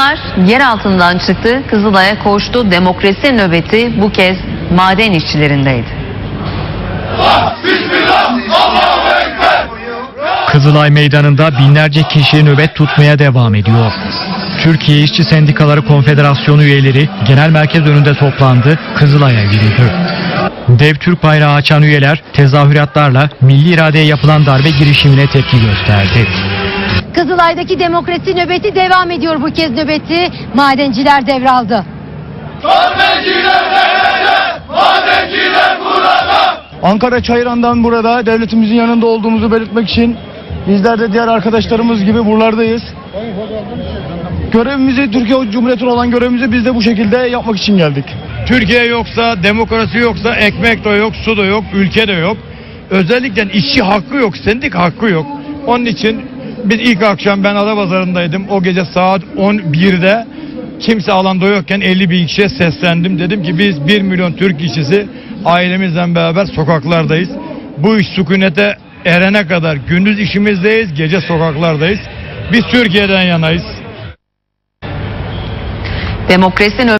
Bunlar yer altından çıktı, Kızılay'a koştu. Demokrasi nöbeti bu kez maden işçilerindeydi. Kızılay Meydanı'nda binlerce kişi nöbet tutmaya devam ediyor. Türkiye İşçi Sendikaları Konfederasyonu üyeleri genel merkez önünde toplandı, Kızılay'a yürüdü. Dev Türk bayrağı açan üyeler tezahüratlarla milli iradeye yapılan darbe girişimine tepki gösterdi. Kızılay'daki demokrasi nöbeti devam ediyor bu kez nöbeti. Madenciler devraldı. Ankara Çayıran'dan burada devletimizin yanında olduğumuzu belirtmek için bizler de diğer arkadaşlarımız gibi buralardayız. Görevimizi Türkiye Cumhuriyeti'ne olan görevimizi biz de bu şekilde yapmak için geldik. Türkiye yoksa, demokrasi yoksa ekmek de yok, su da yok, ülke de yok. Özellikle işçi hakkı yok, sendik hakkı yok. Onun için biz ilk akşam ben Adapazarı'ndaydım. O gece saat 11'de kimse alanda yokken 50 bin kişiye seslendim. Dedim ki biz 1 milyon Türk işçisi ailemizle beraber sokaklardayız. Bu iş sükunete erene kadar gündüz işimizdeyiz, gece sokaklardayız. Biz Türkiye'den yanayız. Demokrasi nöbeti